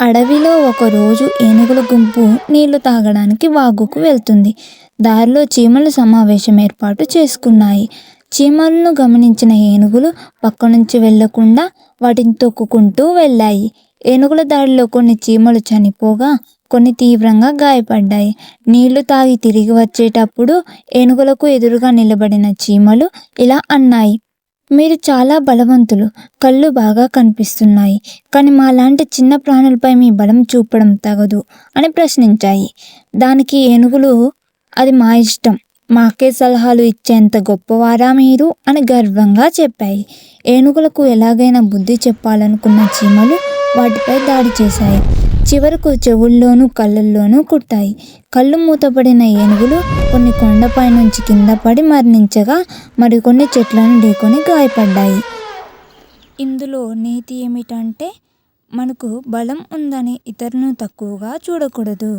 అడవిలో ఒకరోజు ఏనుగుల గుంపు నీళ్ళు తాగడానికి వాగుకు వెళ్తుంది. దారిలో చీమలు సమావేశం ఏర్పాటు చేసుకున్నాయి. చీమలను గమనించిన ఏనుగులు పక్క నుంచి వెళ్ళకుండా వాటిని తొక్కుకుంటూ వెళ్ళాయి. ఏనుగుల దాడిలో కొన్ని చీమలు చనిపోగా కొన్ని తీవ్రంగా గాయపడ్డాయి. నీళ్ళు తాగి తిరిగి వచ్చేటప్పుడు ఏనుగులకు ఎదురుగా నిలబడిన చీమలు ఇలా అన్నాయి. మీరు చాలా బలవంతులు. కళ్ళు బాగా కనిపిస్తున్నాయి. కానీ మాలాంటి చిన్న ప్రాణులపై మీ బలం చూపడం తగదు అని ప్రశ్నించాయి. దానికి ఏనుగులు అది మా ఇష్టం. మాకే సలహాలు ఇచ్చేంత గొప్పవారా మీరు? అని గర్వంగా చెప్పాయి. ఏనుగులకు ఎలాగైనా బుద్ధి చెప్పాలనుకున్న చీమలు వాటిపై దాడి చేశాయి. చివరకు చెవుల్లోనూ కళ్ళల్లోనూ కుట్టాయి. కళ్ళు మూతపడిన ఏనుగులు కొన్ని కొండపై నుంచి కింద పడి మరణించగా మరికొన్ని చెట్లను ఢీకొని గాయపడ్డాయి. ఇందులో నీతి ఏమిటంటే మనకు బలం ఉందని ఇతరులను తక్కువగా చూడకూడదు.